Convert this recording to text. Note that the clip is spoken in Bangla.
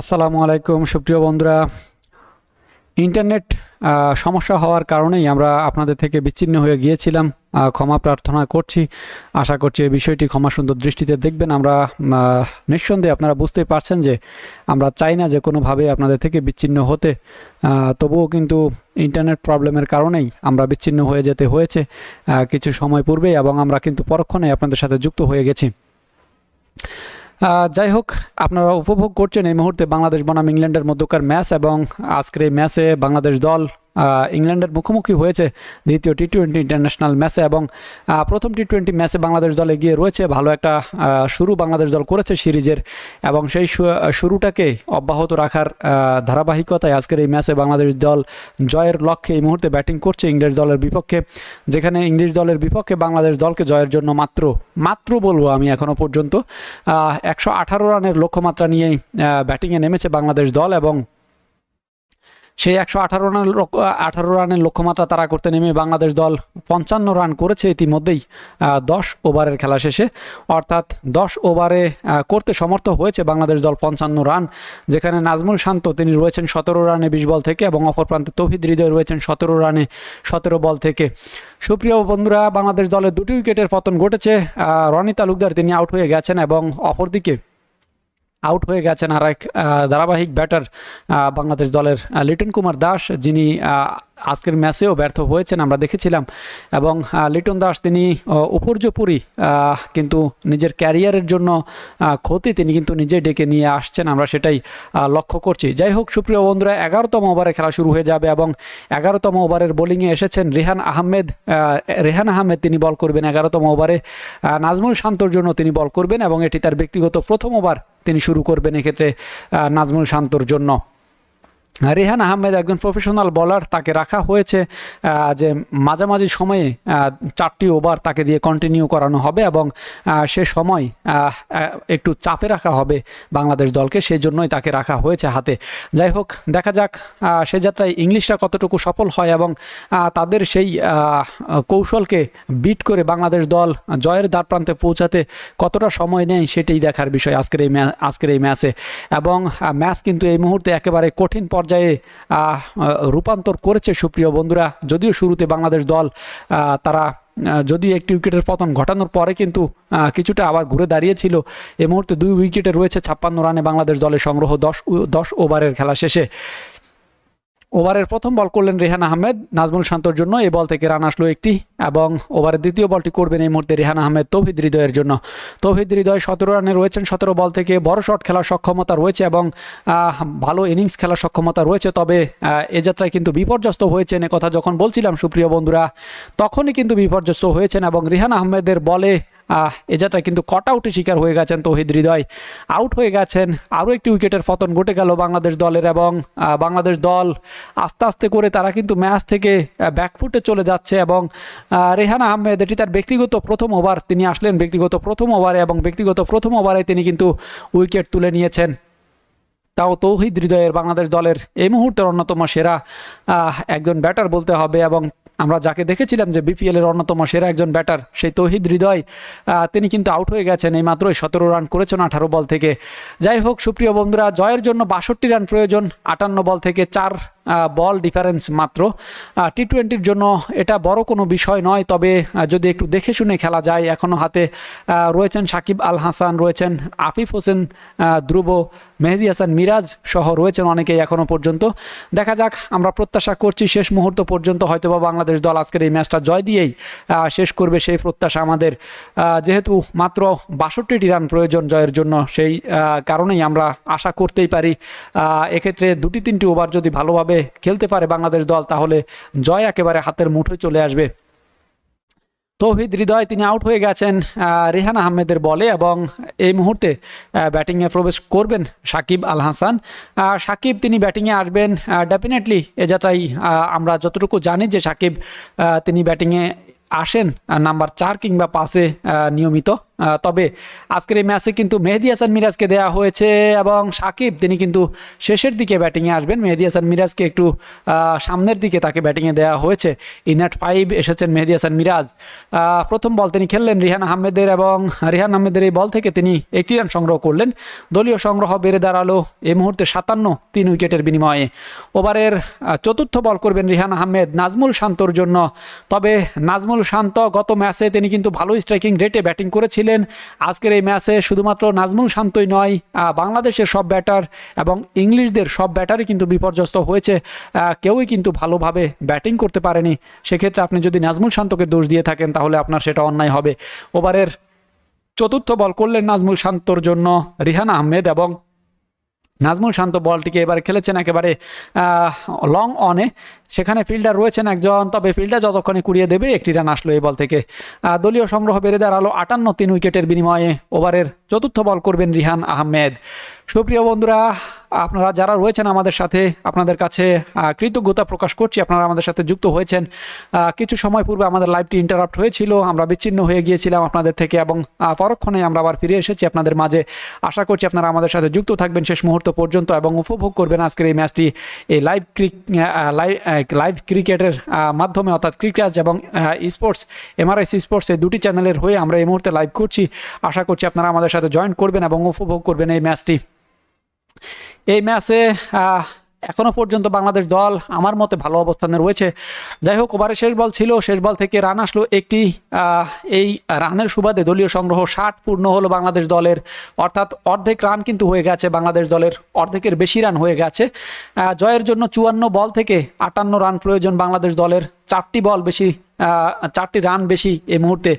আসসালামু আলাইকুম, সুপ্রিয় বন্ধুরা। ইন্টারনেট সমস্যা হওয়ার কারণেই আমরা আপনাদের থেকে বিচ্ছিন্ন হয়ে গিয়েছিলাম। ক্ষমা প্রার্থনা করছি। আশা করছি এই বিষয়টি ক্ষমা সুন্দর দৃষ্টিতে দেখবেন। আমরা নিঃসন্দেহে আপনারা বুঝতেই পারছেন যে আমরা চাই না যে কোনোভাবে আপনাদের থেকে বিচ্ছিন্ন হতে। তবুও কিন্তু ইন্টারনেট প্রবলেমের কারণেই আমরা বিচ্ছিন্ন হয়ে যেতে হয়েছে কিছু সময় পূর্বেই এবং আমরা কিন্তু পরক্ষণে আপনাদের সাথে যুক্ত হয়ে গেছি। যাই হোক, আপনারা উপভোগ করছেন এই মুহূর্তে বাংলাদেশ বনাম ইংল্যান্ডের মধ্যকার ম্যাচ এবং আজকের এই ম্যাচে বাংলাদেশ দল ইংল্যান্ডের মুখোমুখি হয়েছে দ্বিতীয় টি টোয়েন্টি ইন্টারন্যাশনাল ম্যাচে এবং প্রথম টি টোয়েন্টি ম্যাচে বাংলাদেশ দল এগিয়ে রয়েছে। ভালো একটা শুরু বাংলাদেশ দল করেছে সিরিজের এবং সেই শুরুটাকে অব্যাহত রাখার ধারাবাহিকতায় আজকের এই ম্যাচে বাংলাদেশ দল জয়ের লক্ষ্যে এই মুহূর্তে ব্যাটিং করছে ইংরেজ দলের বিপক্ষে। যেখানে ইংলিশ দলের বিপক্ষে বাংলাদেশ দলকে জয়ের জন্য মাত্র মাত্র বলব আমি এখনও পর্যন্ত একশো আঠারো রানের লক্ষ্যমাত্রা নিয়েই ব্যাটিংয়ে নেমেছে বাংলাদেশ দল এবং সেই একশো আঠারো রানের আঠারো রানের লক্ষ্যমাত্রা তারা করতে নেমে বাংলাদেশ দল পঞ্চান্ন রান করেছে ইতিমধ্যেই দশ ওভারের খেলা শেষে। অর্থাৎ দশ ওভারে করতে সমর্থ হয়েছে বাংলাদেশ দল পঞ্চান্ন রান, যেখানে নাজমুল শান্ত তিনি রয়েছেন সতেরো রানে বিশ বল থেকে এবং অপর প্রান্তে তৌহিদ হৃদয় রয়েছেন সতেরো রানে সতেরো বল থেকে। সুপ্রিয় বন্ধুরা, বাংলাদেশ দলের দুটি উইকেটের পতন ঘটেছে রনি তালুকদার তিনি আউট হয়ে গেছেন এবং অপরদিকে আউট হয়ে গেছেন আর এক ধারাবাহিক ব্যাটার বাংলাদেশ দলের লিটন কুমার দাস যিনি আজকের ম্যাচেও ব্যর্থ হয়েছেন, আমরা দেখেছিলাম। এবং লিটন দাস তিনি উপর্যপুরি কিন্তু নিজের ক্যারিয়ারের জন্য ক্ষতি তিনি কিন্তু নিজে ডেকে নিয়ে আসছেন, আমরা সেটাই লক্ষ্য করছি। যাই হোক, সুপ্রিয় বন্ধুরা, এগারোতম ওভারে খেলা শুরু হয়ে যাবে এবং এগারোতম ওভারের বোলিংয়ে এসেছেন রেহান আহমেদ রেহান আহমেদ তিনি বল করবেন এগারোতম ওভারে। নাজমুল শান্তর জন্য তিনি বল করবেন এবং এটি তার ব্যক্তিগত প্রথম ওভার তিনি শুরু করবেন এক্ষেত্রে নাজমুল শান্তর জন্য। রেহান আহমেদ একজন প্রফেশনাল বলার তাকে রাখা হয়েছে যে মাঝামাঝি সময়ে চারটি ওভার তাকে দিয়ে কন্টিনিউ করানো হবে এবং সে সময় একটু চাপে রাখা হবে বাংলাদেশ দলকে সেই জন্যই তাকে রাখা হয়েছে হাতে। যাই হোক, দেখা যাক সে যাত্রায় ইংলিশরা কতটুকু সফল হয় এবং তাদের সেই কৌশলকে বিট করে বাংলাদেশ দল জয়ের দ্বার প্রান্তে পৌঁছাতে কতটা সময় নেয় সেটাই দেখার বিষয় আজকের এই আজকের এই ম্যাচে। এবং ম্যাচ কিন্তু এই মুহূর্তে একেবারে কঠিন পর্যায়ে রূপান্তর করেছে সুপ্রিয় বন্ধুরা। যদিও শুরুতে বাংলাদেশ দল তারা যদি একটি উইকেটের পতন ঘটানোর পরে কিন্তু কিছুটা আবার ঘুরে দাঁড়িয়েছিল। এ মুহূর্তে দুই উইকেটে রয়েছে ছাপ্পান্ন রানে বাংলাদেশ দলের সংগ্রহ দশ দশ ওভারের খেলা শেষে। ওভারের প্রথম বল করলেন রেহান আহমেদ। নাজমুল শান্তর জন্য এই বল থেকে রান আসলো একটি এবং ওভারের দ্বিতীয় বলটি করবেন এই মুহূর্তে রেহান আহমেদ তৌহিদ হৃদয়ের জন্য। তৌহিদ হৃদয় সতেরো রানে রয়েছেন, সতেরো বল থেকে বড় শট খেলার সক্ষমতা রয়েছে এবং ভালো ইনিংস খেলার সক্ষমতা রয়েছে। তবে এ যাত্রায় কিন্তু বিপর্যস্ত হয়েছেন কথা যখন বলছিলাম সুপ্রিয় বন্ধুরা, তখনই কিন্তু বিপর্যস্ত হয়েছেন এবং রিহান আহমেদের বলে এ যাত্রায় কিন্তু কট আউটে শিকার হয়ে গেছেন তৌহিদ হৃদয়। আউট হয়ে গেছেন। আরও একটি উইকেটের পতন ঘটে গেল বাংলাদেশ দলের এবং বাংলাদেশ দল আস্তে আস্তে করে তারা কিন্তু ম্যাচ থেকে ব্যাকফুটে চলে যাচ্ছে এবং রেহান আহমেদ, এটি তার ব্যক্তিগত প্রথম ওভার তিনি আসলেন ব্যক্তিগত প্রথম ওভারে এবং ব্যক্তিগত প্রথম ওভারে তিনি কিন্তু উইকেট তুলে নিয়েছেন। তাও তৌহিদ হৃদয়ের বাংলাদেশ দলের এই মুহূর্তের অন্যতম সেরা একজন ব্যাটার বলতে হবে এবং আমরা যাকে দেখেছিলাম যে বিপিএলের অন্যতম সেরা একজন ব্যাটার সেই তৌহিদ হৃদয় তিনি কিন্তু আউট হয়ে গেছেন এই মাত্রই সতেরো রান করেছেন আঠারো বল থেকে। যাই হোক, সুপ্রিয় বন্ধুরা, জয়ের জন্য বাষট্টি রান প্রয়োজন, আটান্ন বল থেকে চার বল ডিফারেন্স মাত্র। টি টোয়েন্টির জন্য এটা বড় কোনো বিষয় নয়, তবে যদি একটু দেখে শুনে খেলা যায় এখনও হাতে রয়েছেন সাকিব আল হাসান, রয়েছেন আফিফ হোসেন ধ্রুব, মেহেদি হাসান, মিরাজ সহ রয়েছেন অনেকেই এখনও পর্যন্ত। দেখা যাক, আমরা প্রত্যাশা করছি শেষ মুহূর্ত পর্যন্ত হয়তোবা বাংলাদেশ দল আজকের এই ম্যাচটা জয় দিয়েই শেষ করবে সেই প্রত্যাশা আমাদের। যেহেতু মাত্র বাষট্টিটি রান প্রয়োজন জয়ের জন্য, সেই কারণেই আমরা আশা করতেই পারি। এক্ষেত্রে দুটি তিনটি ওভার যদি ভালোভাবে খেলতে পারে বাংলাদেশ দল তাহলে জয় একেবারে হাতের মুঠোয় চলে আসবে। তৌহিদ হৃদয় তিনি আউট হয়ে গেছেন রেহান আহমেদের বলে এবং এই মুহূর্তে ব্যাটিংয়ে প্রবেশ করবেন সাকিব আল হাসান। সাকিব তিনি ব্যাটিংয়ে আসবেন ডেফিনেটলি এ আহ, আমরা যতটুকু জানি যে সাকিব তিনি ব্যাটিংয়ে আসেন নাম্বার চার কিংবা পাঁচে নিয়মিত। তবে আজকের এই ম্যাচে কিন্তু মেহেদি হাসান মিরাজকে দেওয়া হয়েছে এবং সাকিব, তিনি কিন্তু শেষের দিকে ব্যাটিংয়ে আসবেন। মেহেদি হাসান মিরাজকে একটু সামনের দিকে তাকে ব্যাটিংয়ে দেওয়া হয়েছে। ইনাট ফাইভ এসেছেন মেহেদি হাসান মিরাজ। প্রথম বল তিনি খেললেন রিহান আহমেদের এবং রিহান আহমেদের এই বল থেকে তিনি একটি রান সংগ্রহ করলেন। দলীয় সংগ্রহ বেড়ে দাঁড়াল এই মুহূর্তে সাতান্ন তিন উইকেটের বিনিময়ে। ওভারের চতুর্থ বল করবেন রিহান আহমেদ, নাজমুল শান্তর জন্য। তবে নাজমুল শান্ত গত ম্যাচে তিনি কিন্তু ভালো স্ট্রাইকিং রেটে ব্যাটিং করেছিলেন। আজকের এই ম্যাচে শুধুমাত্র নাজমুল শান্তই নয় বাংলাদেশের সব ব্যাটার এবং ইংলিশদের সব ব্যাটারই কিন্তু বিপর্যস্ত হয়েছে। কেউই কিন্তু ভালোভাবে ব্যাটিং করতে পারেনি। সেক্ষেত্রে আপনি যদি নাজমুল শান্তকে দোষ দিয়ে থাকেন, তাহলে আপনার সেটা অন্যায় হবে। ওভারের চতুর্থ বল করলেন নাজমুল শান্তর জন্য রিহান আহমেদ এবং নাজমুল শান্ত বলটিকে এবার খেলেছেন একেবারে লং অনে সেখানে ফিল্ডার রয়েছেন একজন, তবে ফিল্ডার যতক্ষণে কুড়িয়ে দেবে, একটি রান আসলো এই বল থেকে। দলীয় সংগ্রহ বেড়ে দাঁড়াল আটান্ন তিন উইকেটের বিনিময়ে। ওভারের চতুর্থ বল করবেন রিহান আহমেদ। সুপ্রিয় বন্ধুরা আপনারা যারা রয়েছেন আমাদের সাথে, আপনাদের কাছে কৃতজ্ঞতা প্রকাশ করছি। আপনারা আমাদের সাথে যুক্ত হয়েছেন। কিছু সময় পূর্বে আমাদের লাইভটি ইন্টারাপ্ট হয়েছিল। আমরা বিচ্ছিন্ন হয়ে গিয়েছিলাম আপনাদের থেকে এবং পরক্ষণে আমরা আবার ফিরে এসেছি আপনাদের মাঝে। আশা করছি আপনারা আমাদের সাথে যুক্ত থাকবেন শেষ মুহূর্ত পর্যন্ত এবং উপভোগ করবেন আজকের এই ম্যাচটি এই লাইভ ক্রিক লাইভ ক্রিকেটের মাধ্যমে অর্থাৎ ক্রিকেট এবং স্পোর্টস এমআরএস স্পোর্টস এই দুটি চ্যানেলের হয়ে আমরা এই মুহূর্তে লাইভ করছি। আশা করছি আপনারা আমাদের সাথে জয়েন করবেন এবং উপভোগ করবেন এই ম্যাচটি। এই ম্যাচে আহ, এখনও পর্যন্ত বাংলাদেশ দল আমার মতে ভালো অবস্থানে রয়েছে। যাই হোক ওভারে শেষ বল ছিল শেষ বল থেকে রান আসলো একটি এই রানের সুবাদে দলীয় সংগ্রহ ষাট পূর্ণ হলো বাংলাদেশ দলের। অর্থাৎ অর্ধেক রান কিন্তু হয়ে গেছে বাংলাদেশ দলের অর্ধেকের বেশি রান হয়ে গেছে। জয়ের জন্য চুয়ান্ন বল থেকে আটান্ন রান প্রয়োজন বাংলাদেশ দলের। চারটি বল বেশি চারটি রান বেশি এই মুহূর্তে